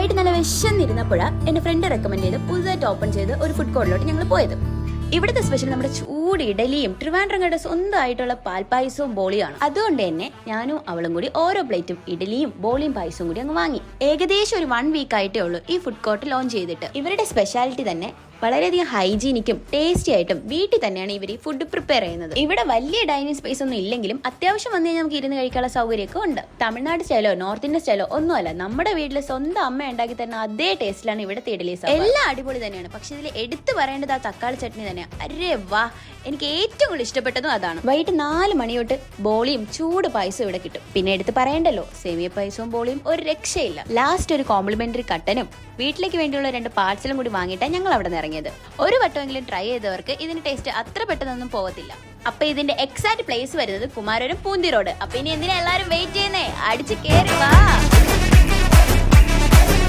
വൈകിട്ട് നല്ല വിശന്നിരുന്നപ്പോഴാണ് എന്റെ ഫ്രണ്ട് റെക്കമെൻഡ് ചെയ്ത് പുതുതായിട്ട് ഓപ്പൺ ചെയ്ത് ഒരു ഫുഡ് കോർട്ടിലോട്ട് ഞങ്ങൾ പോയത്. ഇവിടുത്തെ സ്പെഷ്യൽ നമ്മുടെ ചൂട് ഇഡലിയും ട്രിവാൻഡ്രങ്ങയുടെ സ്വന്തമായിട്ടുള്ള പാൽപ്പായസവും ബോളിയാണ്. അതുകൊണ്ട് തന്നെ ഞാനും അവളും കൂടി ഓരോ പ്ലേറ്റും ഇഡലിയും ബോളിയും പായസവും കൂടി അങ്ങ് വാങ്ങി. ഏകദേശം ഒരു വൺ വീക്ക് ആയിട്ടേ ഉള്ളൂ ഈ ഫുഡ് കോർട്ട് ലോഞ്ച് ചെയ്തിട്ട്. ഇവരുടെ സ്പെഷ്യാലിറ്റി തന്നെ വളരെയധികം ഹൈജീനിക്കും ടേസ്റ്റി ആയിട്ടും വീട്ടിൽ തന്നെയാണ് ഇവർ ഫുഡ് പ്രിപ്പയർ ചെയ്യുന്നത്. ഇവിടെ വലിയ ഡൈനിങ് സ്പേസ് ഒന്നും ഇല്ലെങ്കിലും അത്യാവശ്യം വന്നു കഴിഞ്ഞാൽ നമുക്ക് ഇരുന്ന് കഴിക്കാനുള്ള സൗകര്യമൊക്കെ ഉണ്ട്. തമിഴ്നാട് സ്റ്റൈലോ നോർത്ത് ഇന്ത്യൻ സ്റ്റൈലോ ഒന്നുമല്ല നമ്മുടെ വീട്ടിലെ സ്വന്തം അമ്മ ഉണ്ടാക്കി തരുന്ന അതേ ടേസ്റ്റിലാണ് ഇവിടുത്തെ ഇഡലി എല്ലാം അടിപൊളി തന്നെയാണ്. പക്ഷെ ഇതിൽ എടുത്തു പറയേണ്ടത് ആ തക്കാളി ചട്നി തന്നെയാണ് അരേ വാ. എനിക്ക് ഏറ്റവും കൂടുതൽ ഇഷ്ടപ്പെട്ടതും അതാണ്. വൈകിട്ട് നാല് മണി തൊട്ട് ബോളിയും ചൂട് പായസവും ഇവിടെ കിട്ടും. പിന്നെ എടുത്ത് പറയണ്ടല്ലോ സേമിയ പായസവും ബോളിയും ഒരു രക്ഷയില്ല. ലാസ്റ്റ് ഒരു കോംപ്ലിമെന്ററി കട്ടനും വീട്ടിലേക്ക് വേണ്ടിയുള്ള രണ്ട് പാർസലും കൂടി വാങ്ങിയിട്ടാണ് ഞങ്ങൾ അവിടെ നിന്ന് ഇറങ്ങിയത്. ഒരു വട്ടമെങ്കിലും ട്രൈ ചെയ്തവർക്ക് ഇതിന്റെ ടേസ്റ്റ് അത്ര പെട്ടെന്നൊന്നും പോകത്തില്ല അപ്പൊ ഇതിന്റെ എക്സാക്ട് പ്ലേസ് വരുന്നത് കുമാരൂരും പൂന്തി റോഡ് അപ്പൊ ഇനി എന്തിനാ എല്ലാരും വെയിറ്റ് ചെയ്യുന്നേ? അടിച്ച് കേറി വാ.